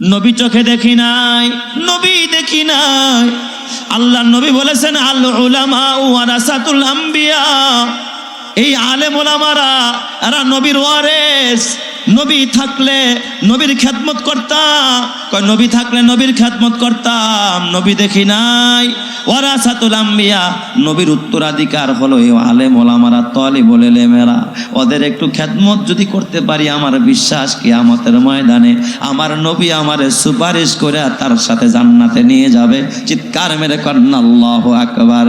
নবী চোখে দেখি নাই, নবী দেখি নাই। আল্লাহ নবী বলেছেন, আল উলামা আম্বিয়া। এই আলেম ওলামারা এরা নবীর ওয়ারেস। নবী থাকলে নবীর খ্যাতমত করতাম নবী থাকলে নবীর খ্যাতমত করতাম, নবী দেখি নাই। ওয়ারাসাতুল আম্বিয়া, নবীর উত্তরাধিকার হলো এই আলেম ওলামারা তলে বলে লেমেরা ওদের একটু খ্যাতমত যদি করতে পারি, আমার বিশ্বাস কি আমাদের ময়দানে আমার নবী আমারে সুপারিশ করে তার সাথে জান্নাতে নিয়ে যাবে। চিৎকার মেরে কন্যা আল্লাহ আকবার।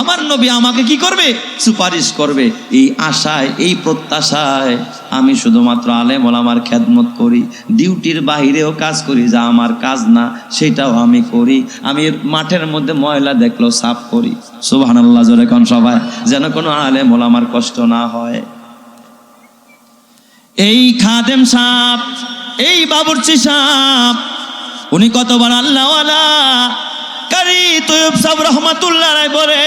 আমার নবী আমাকে কি করবে? সুপারিশ করবে। এই আশায়, এই প্রত্যাশায় আমি শুধুমাত্র আলেম ওলামার খেদমত করি, ডিউটির বাহিরেও কাজ করি, যা আমার কাজ না, সেটাও আমি করি। আমি মাঠের মধ্যে ময়লা দেখলেও সাফ করি। সুবাহ আল্লাহ জোরে কোন সবাই, যেন কোনো আলেম ওলামার কষ্ট না হয়। এই খাদেম সাপ এই বাবুরচি সাপ উনি কতবার আল্লাহওয়ালা কারি তৈব সাহ রহমাতুল্লাহ রায় বলে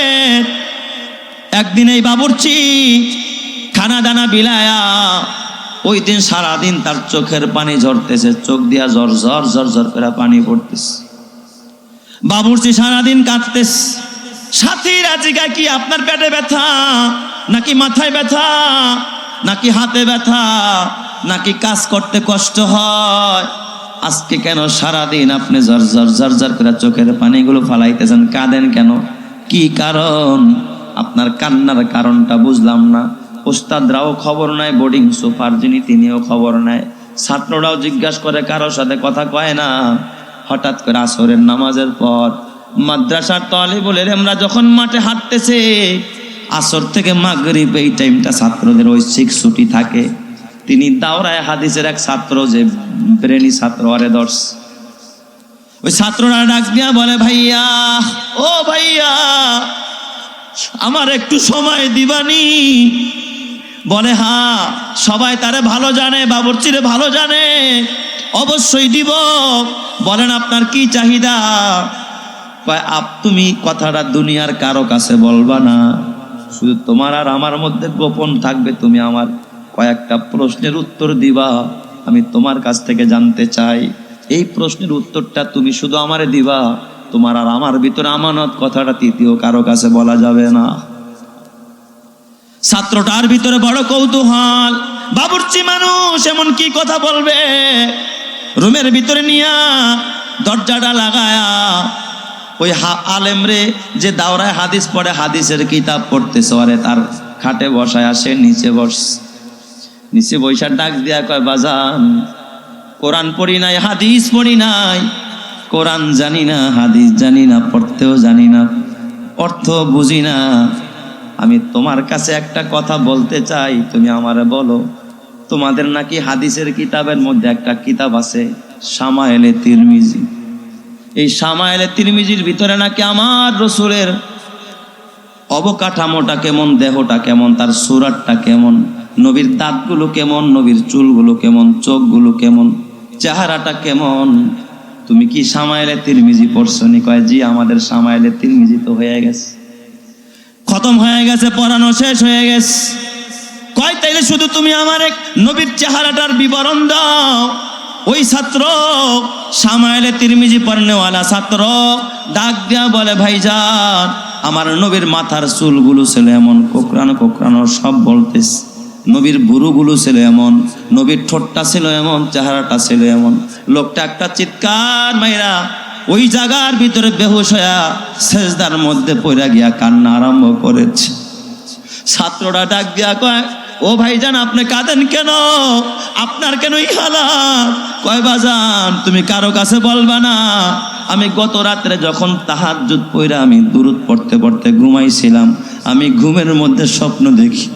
একদিন এই বাবুরচি খানা দানা বিলায়া, ওই দিন সারাদিন তার চোখের পানি ঝরতেছে, চোখ দিয়া ঝর ঝর ঝর ঝর করে পানি পড়তেছে। বাবুরচি সারাদিন কাঁদতেছে। সাথীরা জিগা কি আপনার পেটে ব্যথা, নাকি মাথায় ব্যথা, নাকি হাতে ব্যথা, নাকি কাজ করতে কষ্ট হয়? আজকে কেন সারাদিন আপনি ঝর ঝর ঝর ঝর করে চোখের পানিগুলো ফালাইতেছেন? কাঁদেন কেন? কি কারণ? আপনার কান্নার কারণটা বুঝলাম না। ওস্তাদরাও খবর নেয় বোর্ডিং সুপার যিনি, তিনিও খবর নেয়। ছাত্ররাও জিজ্ঞাসা করে, কারোর সাথে কথা কয় না। হঠাৎ করে আসরের নামাজের পর মাদ্রাসার তলে বলে, আমরা যখন মাঠে হাঁটতেছে, আসর থেকে মাগরিব এই টাইমটা ছাত্রদের ঐচ্ছিক ছুটি থাকে। তিনি দাওরায় হাদিসের এক ছাত্র যে ব্রেনি ছাত্র, আরে দর্শ। ওই ছাত্ররা ডাক দিয়া বলে, ভাইয়া, ও ভাইয়া, আমার একটু সময় দিবানি। বলে হ্যাঁ সবাই তারে ভালো জানে, বাবরচিরে ভালো জানে, অবশ্যই দিব। বলেন, আপনার কি চাহিদা? কয়, আপ, তুমি কথাটা দুনিয়ার কারও কাছে বলবা না। শুধু তোমার আর আমার মধ্যে গোপন থাকবে, তুমি আমার কয়েকটা প্রশ্নের উত্তর দিবা, আমি তোমার কাছ থেকে জানতে চাই। এই প্রশ্নের উত্তরটা তুমি শুধু আমারে দিবা, তোমার আর আমার ভিতরে আমানত কথাটা তৃতীয় কারও কাছে বলা যাবে না। ছাত্রটার ভিতরে বড় কৌতূহল, বাবুর্চি মানুষ এমন কি কথা বলবে? রুমের ভিতরে নিয়া দরজাটা লাগায়া, ওই আলেম রে যে দাওরায় হাদিস পড়ে, হাদিসের কিতাব পড়তেছে আরে তার খাটে বসায় আসে নিচে বস নিচে বৈশা ডাক দিয়া কয়, বাজান, কোরআন পড়ি নাই, হাদিস পড়ি নাই। কোরআন জানি না, হাদিস জানি না, পড়তেও জানি না অর্থ বুঝি না। আমি তোমার কাছে একটা কথা বলতে চাই, তুমি আমারে বলো, তোমাদের নাকি হাদিসের কিতাবের মধ্যে একটা কিতাব আছে সামায়েলে তিরমিজি। এই সামায়েলে তিরমিজির ভিতরে নাকি আমার রসুলের অবকাঠামোটা কেমন, দেহটা কেমন, তার সুরাটটা কেমন? নবীর দাঁতগুলো কেমন, নবীর চুলগুলো কেমন, চোখগুলো কেমন, চেহারাটা কেমন? তুমি কি সামাইলে তিরমিজি পড়ছো নি? কয়, জি, আমাদের সামাইলে তিরমিজি তো হয়ে গেছে। খতম হয়ে গেছে, পড়ানো শেষ হয়ে গেছে। কয়, তাইলে শুধু তুমি আমার এক নবীর চেহারাটার বিবরণ দাও। ওই ছাত্র, সামাইলে তিরমিজি পড়নেওয়ালা ছাত্র, ডাক দিয়া বলে, ভাইজান, আমার নবীর মাথার চুলগুলো ছিল এমন কোকরানো কোকরানো সব বলতেছে। নবীর বুড়ুগুলো ছিল এমন, নবীর ঠোঁটটা ছিল এমন, চেহারাটা ছিল এমন। লোকটা একটা চিৎকার মাইরা ওই জায়গার ভিতরে বেহুশ হইয়া সেজদার মধ্যে পড়া গিয়া কান্না আরম্ভ করেছে। ছাত্ররা ডাক দিয়া কয়, ও ভাইজান, আপনি কাঁদেন কেন? আপনার কেন কয় বাজান তুমি কারও কাছে বলবা না। আমি গত রাত্রে যখন তাহাজ্জুদ পইরা আমি দূরত পড়তে পড়তে ঘুমাইছিলাম, আমি ঘুমের মধ্যে স্বপ্ন দেখি।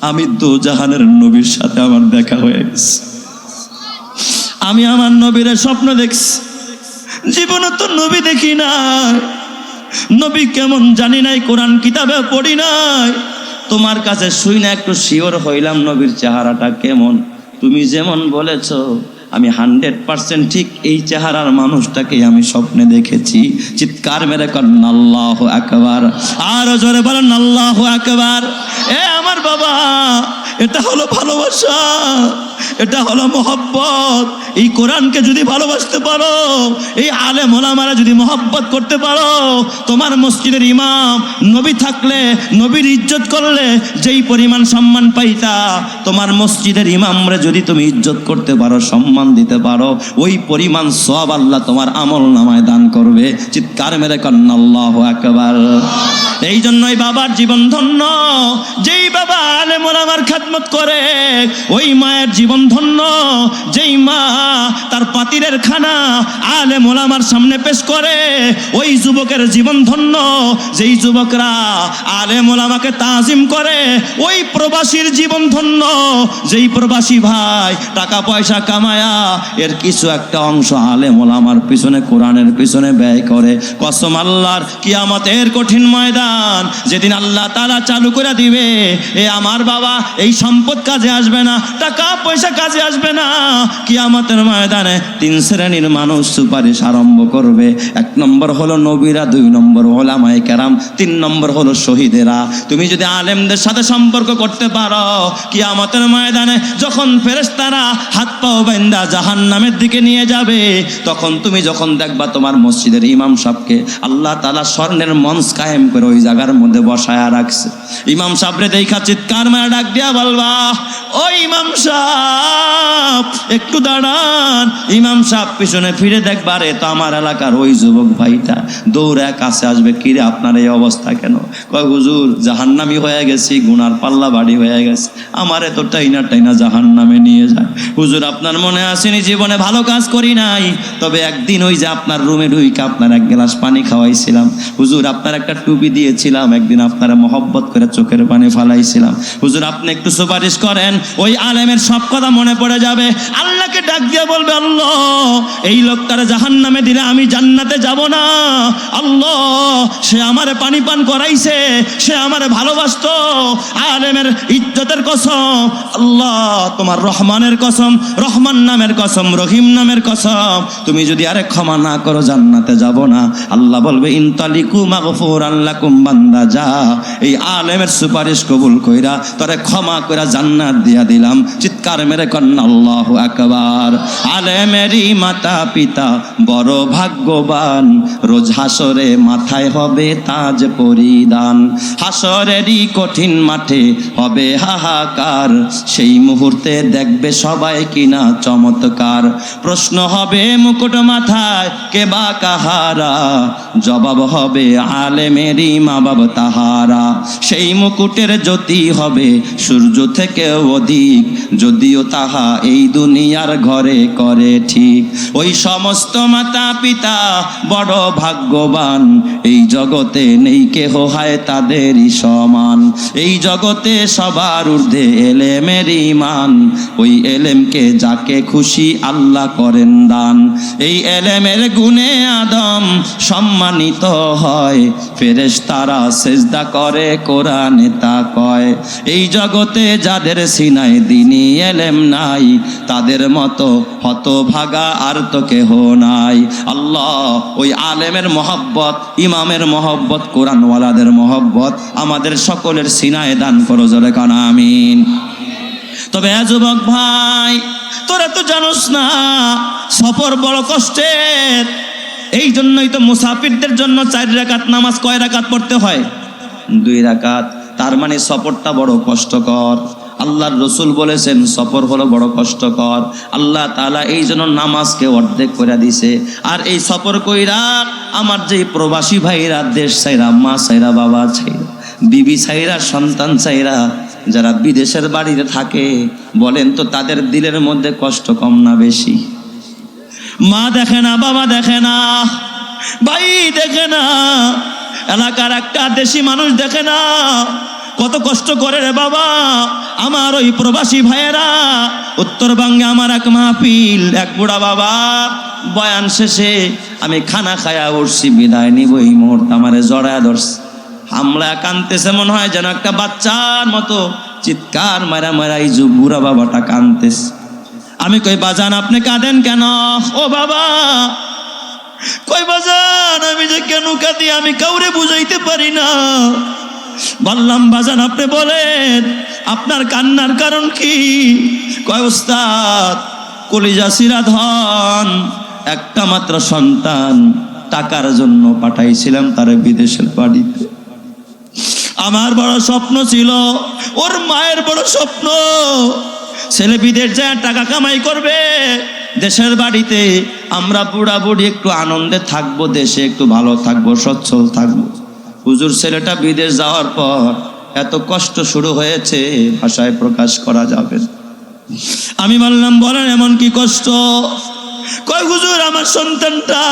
আমি দু জাহানের নবীর সাথে আমার দেখা হয়ে গেছে। আমি আমার নবীর স্বপ্ন দেখছি। জীবনে তো নবী দেখি নাই। নবী কেমন জানি নাই, কোরআন কিতাবে পড়ি নাই। তোমার কাছে শুই না, একটু শিওর হইলাম, নবীর চেহারাটা কেমন? তুমি যেমন বলেছ আমি হান্ড্রেড পার্সেন্ট ঠিক এই চেহারার মানুষটাকে আমি স্বপ্নে দেখেছি। চিৎকার মেরে কর আল্লাহ একবার আরও জোরে বলেন আল্লাহ একবার এ আমার বাবা, এটা হলো ভালোবাসা। এটা হলো মোহব্বত। এই কোরআনকে যদি ভালোবাসতে পারো, এই আলে মোলামারা যদি মোহব্বত করতে পারো, তোমার মসজিদের ইমাম নবী থাকলে, নবীর ইজ্জত করলে, যেই পরিমাণ সম্মান পাইতা, তোমার মসজিদের ইমামরে যদি তুমি ইজ্জত করতে পারো, সম্মান দিতে পারো, ওই পরিমাণ সব আল্লাহ তোমার আমল নামায় দান করবে। চিৎকার মেরে কন্নাল্লাহ একবার এই জন্যই বাবার জীবন ধন্য। যেই বাবা আলে মোলামার খাদমত করে, ওই মায়ের জীবন ধন্য যেই মা তার পাতিরের খানা আলে মোলামার সামনে পেশ করে। ওই যুবকের জীবন ধন্য যেই যুবকরা আলে মোলামাকে তাজিম করে। ওই প্রবাসীর জীবন ধন্য যেই প্রবাসী ভাই টাকা পয়সা কামায়া এর কিছু একটা অংশ আলে মোলামার পিছনে কোরআনের পিছনে ব্যয় করে। কসম আল্লাহর কিয়ামতের কঠিন ময়দান যেদিন আল্লাহ তারা চালু করে দিবে। এ আমার বাবা, এই সম্পদ কাজে আসবে না। টাকা পয়সা কাজে আসবে না। কিয়ামতের ময়দানে তিন শ্রেণির মানুষ সুপারিশ আরম্ভ করবে। এক নম্বর হলো নবীরা, দুই নম্বর ওলামায়ে কেরাম, তিন নম্বর হলো শহীদেরা। তুমি যদি আলেমদের সাথে সম্পর্ক করতে পারো, কিয়ামতের ময়দানে যখন ফেরেশতারা হাত পাও বেন্দা জাহান নামের দিকে নিয়ে যাবে, তখন তুমি যখন দেখবা তোমার মসজিদের ইমাম সাহেবকে আল্লাহ তালা স্বর্ণের মঞ্চ কায়েম করে ওই জায়গার মধ্যে বসায়া রাখছে। ইমাম সাহেবরে দেখা চিৎকার মারা ডাক দিয়া বলবা ও ইমাম সাহেব, একটু দাঁড়ান। ইমাম সাহেব পিছনে ফিরে দেখবা রে তো আমার এলাকার ওই যুবক ভাইটা। দৌড়ে কাছে আসবে, কিরে, আপনার এই অবস্থা কেন? কয়, হুজুর, জাহান্নামি হয়ে গেছি, গুনার পাল্লা বাড়ি হয়ে গেছে। আমারে তো টাইনা টাইনা জাহান্নামে নিয়ে যায়। হুজুর, আপনার মনে আসেনি জীবনে ভালো কাজ করি নাই? তবে একদিন ওই যে আপনার রুমে ঢুইকে আপনার এক গ্লাস পানি খাওয়াইছিলাম। হুজুর, আপনার একটা টুপি দিয়েছিলাম, একদিন আপনারা মহব্বত করে চোখের পানি ফালাইছিলাম। হুজুর, আপনি একটু সুপারিশ করেন ওই আলেমের সব কথা মনে পড়ে যাবে। আল্লাহকে ডাক দিয়ে বলবে, আল্লাহ, এই লোকটারে জাহান নামে দিলে আমি জান্নাতে যাব না। আল্লাহ, সে আমারে পানি পান করাইছে, সে আমারে ভালোবাসতো। আলেমের ইজ্জতের কসম, আল্লাহ, তোমার রহমানের কসম, রহমান নামের কসম, রহিম নামের কসম। তুমি যদি আরে ক্ষমা না করো, জান্নাতে যাব না। আল্লাহ বলবে, ইনতালিকু মাগফুর আল্লাকুম বান্দা, যা। এই আলেমের সুপারিশ কবুল কইরা, তরে ক্ষমা কইরা জান্নাত দিয়া দিলাম। চিৎকার মেরে কন্যা, আল্লাহ আকবার। আলেমেরই মাতা পিতা, বড় ভাগ্যবান। রোজ হাসরে মাথায় হবে তাজ পরিধান। হাসরেরই কঠিন মাঠে হবে হাহাকার। সেই মুহূর্তে দেখবে সবাই কিনা চমৎকার। প্রশ্ন হবে মুকুট মাথায় কে বা কাহারা? জবাব হবে আলেমেরই মা বাবা তাহারা। সেই মুকুটের জ্যোতি হবে সূর্য থেকে অধিক। যদিও তাহা এই দুনিয়ার ঘরে করে ঠিক, ওই সমস্ত মাতা পিতা বড় ভাগ্যবান। এই জগতে নেই কেহ, হয় তাদেরই সমান। এই জগতে সবার ঊর্ধ্বে এলেমের ইমান ওই এলেমকে যাকে খুশি আল্লাহ করেন দান। এই এলেমের গুণে আদম সম্মানিত হয়। ফেরেশ তারা সেজদা করে, কোরআনে তা কয়। এই জগতে যাদের সিনায় দিনই এলেম নাই, তাদের মতো হতভাগা আর তো কেহ নাই। আল্লাহ ওই আলেমের মহব্বত, ইমামের মহব্বত, কোরআনওয়ালাদের মহব্বত আমাদের সকলের সিনায় দান করো জোরে কান, আমিন। তবে যুবক ভাই, তোরা তো জানোস না, সফর বড় কষ্টের। এই জন্যই তো মুসাফিরদের জন্য চার রাকাত নামাজ কয় রাকাত পড়তে হয়? দুই রাকাত, তার মানে সফরটা বড় কষ্টকর। আল্লাহর রসুল বলেছেন, সফর হলো বড় কষ্টকর। আল্লাহ তাআলা এই জন্য নামাজকে অর্ধেক করে দিছে। আর এই সফর কইরা আমার যে প্রবাসী ভাইরা, দেশ চাইরা মা চাইরা বাবা চাইরা বিবি চাইরা সন্তান চাইরা যারা বিদেশের বাড়িতে থাকে, বলেন তো তাদের দিলের মধ্যে কষ্ট কম না বেশি? মা দেখে না, বাবা দেখে না, ভাই দেখে না, এলাকার একটা দেশি মানুষ দেখে না কত কষ্ট করে রে বাবা। আমার ওই প্রবাসী ভাইয়েরা উত্তরবঙ্গে আমার এক মাহফিল, এক বুড়া বাবা। বয়ান শেষে আমি খানা খায়া উঠছি, বিদায় নিব এই মুহূর্তে আমারে জড়ায় ধরছে। হামলা কানতেছে, মনে হয় যেন একটা বাচ্চার মতো চিৎকার মারা মারা এই যে বুড়া বাবাটা কানতেছে। আমি কই, বাজান, আপনি কাঁদেন কেন? ও বাবা, কই বাজান, আমি যে কেন কাঁদি, আমি কাউরে বুঝাইতে পারি না। বললাম, বাজান, আপনি বলেন, আপনার কান্নার কারণ কি? কয় উস্তাদ কলিজা সিরা ধন একটা মাত্র সন্তান, টাকার জন্য পাঠাইছিলাম তার বিদেশের বাড়িতে। আমার বড় স্বপ্ন ছিল, ওর মায়ের বড় স্বপ্ন, ছেলে বিদেশ যায়, টাকা কামাই করবে, দেশের বাড়িতে আমরা বুড়া বুড়ি একটু আনন্দে থাকব, দেশে একটু ভালো থাকব, সচ্ছল থাকব। হুজুর ছেলেটা বিদেশ যাওয়ার পর এত কষ্ট শুরু হয়েছে, ভাষায় প্রকাশ করা যাবে আমি বললাম, বলেন এমন কি কষ্ট? কয়, হুজুর, আমার সন্তানটা,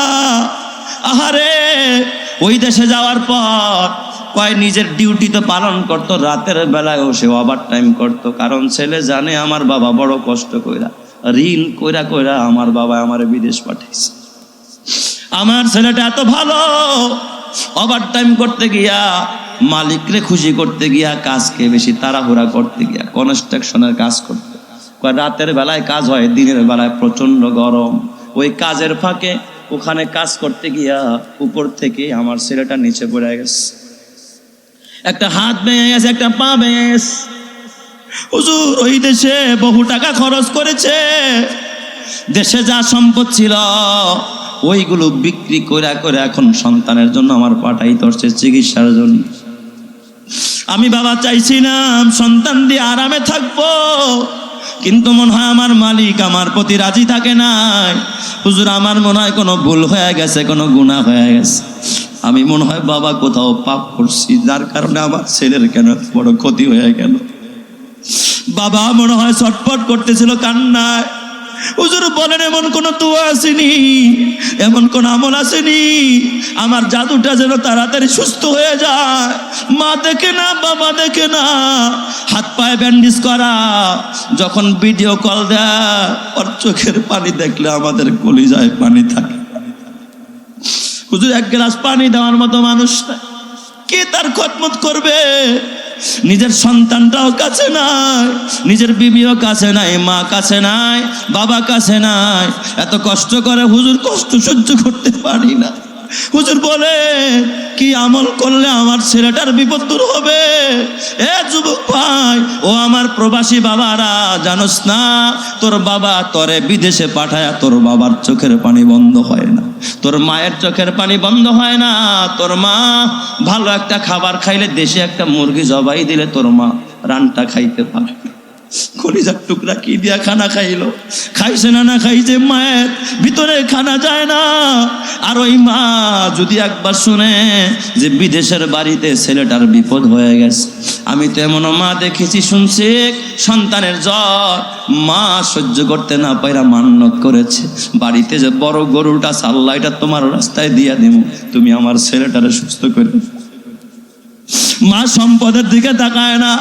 আহারে, ওই দেশে যাওয়ার পর কয়, নিজের ডিউটি তো পালন করতো, রাতের বেলায়ও সে ওভার টাইম করতো। কারণ ছেলে জানে আমার বাবা বড় কষ্ট কইরা, ঋণ কইরা কইরা আমার বাবা আমার বিদেশ পাঠিয়েছে আমার ছেলেটা এত ভালো ওভার টাইম করতে গিয়া, মালিকরে খুশি করতে গিয়া কাজকে বেশি তাড়াহুড়া করতে গিয়া কনস্ট্রাকশনের কাজ করতে। রাতের বেলায় কাজ হয়, দিনের বেলায় প্রচণ্ড গরম। ওই কাজের ফাঁকে ওখানে কাজ করতে গিয়া উপর থেকে আমার ছেলেটা নিচে পড়ে গেছে। একটা হাত ভেঙে গেছে, একটা পা ভেঙে গেছে। হুজুর, ওই দেশে বহু টাকা খরচ করেছে। দেশে যা সম্পদ ছিল ওইগুলো বিক্রি করে করে এখন সন্তানের জন্য আমার পাঠাই ধরছে চিকিৎসার জন্য। আমি বাবা চাইছিলাম সন্তান দিয়ে আরামে থাকব, কিন্তু মনে হয় আমার মালিক আমার প্রতি রাজি থাকে নাই। হুজুর, আমার মনে হয় কোনো ভুল হয়ে গেছে, কোনো গুণা হয়ে গেছে। আমি মনে হয় বাবা কোথাও পাপ করছি, যার কারণে আমার ছেলের কেন বড় ক্ষতি হয়ে গেল। বাবা মনে হয় ছটফট করতেছিল কান্নায়। হুজুর বলেন, এমন কোন দোয়া আসেনি, এমন কোন আমল আসেনি। আমার জাদুটা যেন তাড়াতাড়ি সুস্থ হয়ে যায়। মা দেখে না, বাবা দেখে না। হাত পায়ে ব্যান্ডেজ করা, যখন ভিডিও কল দেয়, ওর চোখের পানি দেখলে আমাদের কলিজায় পানি থাকে। হুজুর, এক গ্লাস পানি দেওয়ার মতো মানুষ কে তার খতমত করবে? নিজের সন্তানটাও কাছে নাই, নিজের বিবিও কাছে নাই, মা কাছে নাই, বাবা কাছে নাই। এত কষ্ট করে হুজুর কষ্ট সহ্য করতে পারি না। হুজুর বলে, কি আমল করলে আমার ছেলেটার বিপদ দূর হবে? এ যুবক ভাই, ও আমার প্রবাসী বাবারা, জানোস না, তোর বাবা তোরে বিদেশে পাঠায় তোর বাবার চোখের পানি বন্ধ হয় না। তোর মায়ের চোখের পানি বন্ধ হয় না। তোর মা ভালো একটা খাবার খাইলে দেশে একটা মুরগি জবাই দিলে তোর মা রানটা খাইতে পারে না। কলিজার টুকরা কি দিয়া খানা খাইলো? খাইছে না না খাইছে মায়ের? ভিতরে খানা যায় না। আর ওই মা যদি একবার শুনে যে বিদেশের বাড়িতে ছেলেটার বিপদ হয়ে গেছে, আমি তো এমনও মা দেখেছি, শুনছি, সন্তানের জ্বর। মা সহ্য করতে না পাইরা মান্যত করেছে। বাড়িতে যে বড় গরুটা সাল্লা এটা তোমার রাস্তায় দিয়া দিব তুমি আমার ছেলেটারে সুস্থ করে। মা সম্পদের দিকে তাকায় না,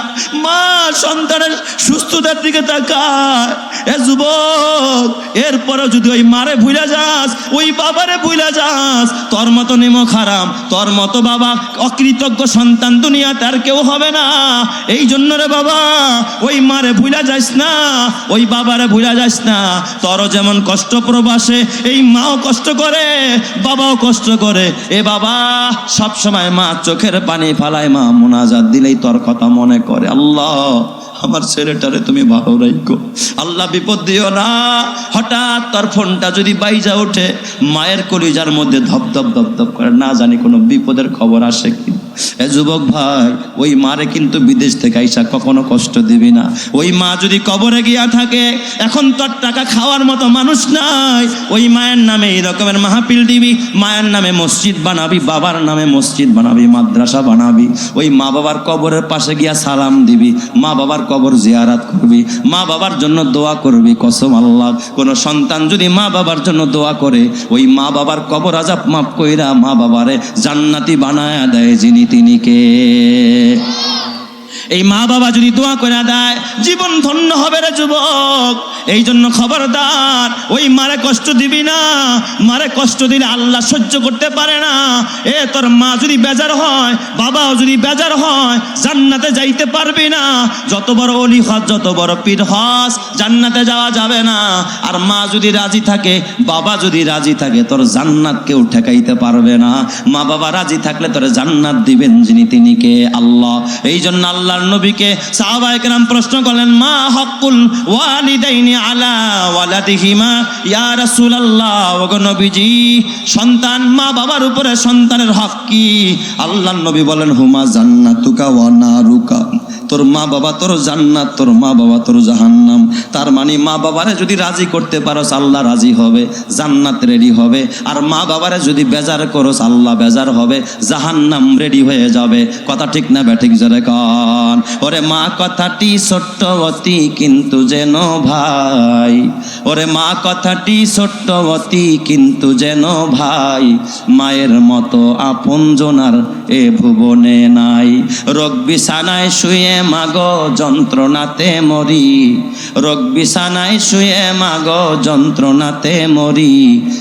মা সন্তানের সুস্থতার দিকে তাকায়। এ যুবক এরপরে যদি ওই মারে ভুলে যাস, ওই বাবারে ভুলে যাস, তোর মতো নেমো খারাম তোর মতো বাবা অকৃতজ্ঞ সন্তান দুনিয়া তার কেউ হবে না। এই জন্য রে বাবা, ওই মারে ভুলে যাস না, ওই বাবারে ভুলে যাস না। তোরও যেমন কষ্ট প্রবাসে, এই মাও কষ্ট করে, বাবাও কষ্ট করে। এ বাবা সব সময় মা চোখের পানি ফালায় মা। মোনাজাত দিলেই তোর কথা মনে করে। আল্লাহ, আমার ছেলেটারে তুমি ভালো রাখো। আল্লাহ, বিপদ দিও না। হঠাৎ তার ফোনটা যদি বাইজা ওঠে, মায়ের কলিজার মধ্যে ধপ ধপ ধপ ধপ করে। না জানি কোনো বিপদের খবর আসে কি এ যুবক ভাই, ওই মারে কিন্তু বিদেশ থেকে আইসা কখনো কষ্ট দিবি না। ওই মা যদি কবরে গিয়া থাকে, এখন তোর টাকা খাওয়ার মতো মানুষ নাই। ওই মায়ের নামে এই রকমের মাহফিল দিবি, মায়ের নামে মসজিদ বানাবি, বাবার নামে মসজিদ বানাবি, মাদ্রাসা বানাবি। ওই মা বাবার কবরের পাশে গিয়া সালাম দিবি, মা বাবার কবর জিয়ারাত করবি, মা বাবার জন্য দোয়া করবি, কসম আল্লাহ। কোন সন্তান যদি মা বাবার জন্য দোয়া করে, ওই মা বাবার কবর আজাব মাফ কইরা মা বাবারে জান্নাতি বানায় দেয় যিনি তিনি কে? এই মা বাবা যদি দোয়া করে দেয় জীবন ধন্য হবে রে যুবক। এই জন্য খবরদার, ওই মারে কষ্ট দিবি না, মারে কষ্ট দিলে আল্লাহ সহ্য করতে পারে না। এ তোর মা যদি বেজার হয়, বাবাও যদি বেজার হয়, জান্নাতে যাইতে পারবি না। যত বড় অলি হজ, যত বড় পীর হজ, জান্নাতে যাওয়া যাবে না। আর মা যদি রাজি থাকে, বাবা যদি রাজি থাকে, তোর জান্নাত কেউ ঠেকাইতে পারবে না। মা বাবা রাজি থাকলে তোর জান্নাত দিবেন যিনি তিনি কে? আল্লাহ। এই জন্য আল্লাহর আল্লাহর নবীকে সাহাবায়ে কেরাম প্রশ্ন করলেন, মা হকুল ওয়ালিদাইনি আলা ওয়ালাদিহিমা? ইয়া রাসূলুল্লাহ, ওগো নবীজি, সন্তান, মা বাবার উপরে সন্তানের হক কি? আল্লাহর নবী বলেন, হুমা জান্নাতুকা ওয়া নারুকা। তোর মা বাবা তোর জান্নাত, তোর মা বাবা তোর জাহান্নাম। তার মানে মা বাবারে যদি রাজি করতে পারো আল্লাহ রাজি হবে, জান্নাত রেডি হবে। আর মা বাবারে যদি বেজার করো আল্লাহ বেজার হবে, জাহান্নাম রেডি হয়ে যাবে। কথা ঠিক না ব্যাঠিক জোরে কন। ওরে মা, কথাটি ছোট্ট অতি কিন্তু যেন ভাই। ওরে মা, কথাটি ছোট্ট অতি কিন্তু যেন ভাই। মায়ের মতো আপন জোনার এ ভুবনে নাই। রোগ বিছানায় শুয়ে মাগো যন্ত্রণাতে মরি। রোগ বিছানায় শুয়ে মাগো যন্ত্রণাতে মরি।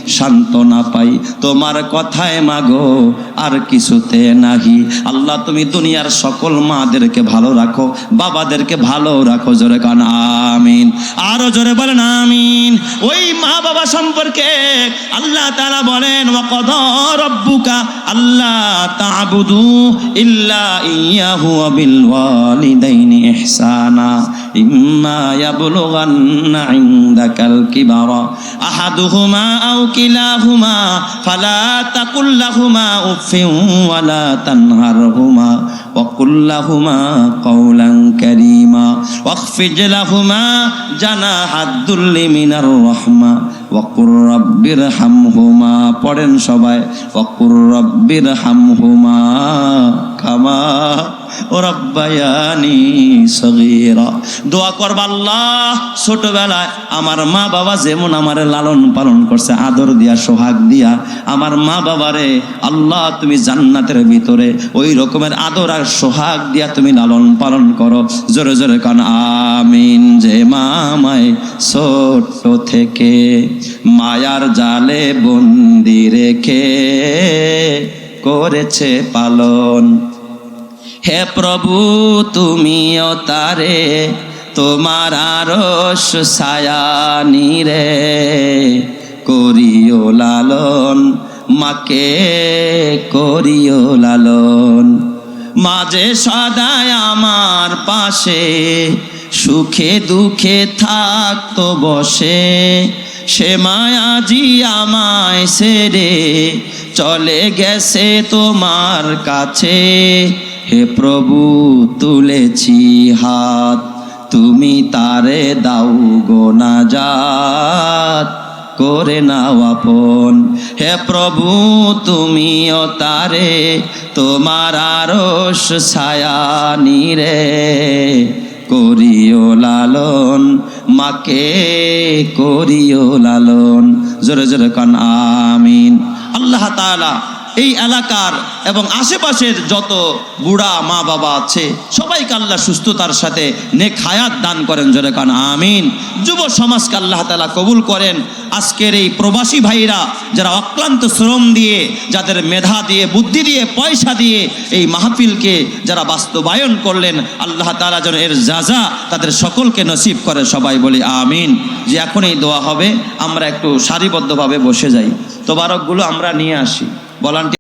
সান্ত্বনা পাই তোমার কথায় মাগো, আর কিছুতে নাহি। আল্লাহ, তুমি দুনিয়ার সকল মাদেরকে ভালো রাখো, বাবাদেরকে ভালো রাখো, জোরে কান, আমিন। আরও জোরে বলেন, আমিন। ওই মা বাবা সম্পর্কে আল্লাহ তাআলা বলেন, ওয়াকদ রব্বুকা আল্লাহ তা'বুদু ইল্লা ইয়াহু বিল ওয়ালিদাইনি ইহসানা ইম্মা ইয়াবলুগান্না ইনদাকাল কিবারা আহাদুহুমা আও কিলাহুমা ফালা তাকুল লাহুমা উফিন ওয়ালা তানহারহুমা وقل لهما قولا كريما واخفض لهما جناح الذل من الرحمة وقل رب ارحمهما পড়েন সবাই وقل رب ارحمهما দোয়া করবা আল্লাহ, ছোটবেলায় আমার মা বাবা যেমন আমার লালন পালন করছে, আদর দিয়া, সোহাগ দিয়া, আমার মা বাবারে আল্লাহ তুমি জান্নাতের ভিতরে ওই রকমের আদর আর সোহাগ দিয়া তুমি লালন পালন করো। জোরে জোরে কান, আমিন যে মামায় ছোট থেকে মায়ার জালে বন্দি রেখে করেছে পালন। হে প্রভু তুমিও তারে তোমার আরস ছায়ানি রে করিও লালন, মাকে করিও লালন। মাঝে সদায় আমার পাশে, সুখে দুঃখে থাকতো বসে। সে মায়াজি আমায় সেরে চলে গেছে তোমার কাছে। হে প্রভু, তুলেছি হাত, তুমি তারে দাও গো না যাত করে নাও আপন। হে প্রভু, তুমিও তারে, তোমার আরস ছায়া নিরে। করিও লালন, মাকে করিও লালন। জোরে জোরে কান, আমিন। আল্লাহ তাআলা এই এলাকার এবং আশেপাশের যত বুড়া মা বাবা আছে, সবাইকে আল্লাহ সুস্থতার সাথে নেক হায়াত দান করেন জোরে কান, আমিন। যুব সমাজকে আল্লাহ তালা কবুল করেন। আজকের এই প্রবাসী ভাইরা যারা অক্লান্ত শ্রম দিয়ে, যাদের মেধা দিয়ে, বুদ্ধি দিয়ে, পয়সা দিয়ে এই মাহফিলকে যারা বাস্তবায়ন করলেন, আল্লাহ তালা যেন এর যাজা তাদের সকলকে নসিব করে সবাই বলি আমিন। যে এখন এই দোয়া হবে, আমরা একটু সারিবদ্ধভাবে বসে যাই। তোবারকগুলো আমরা নিয়ে আসি। ভলান্টিয়ার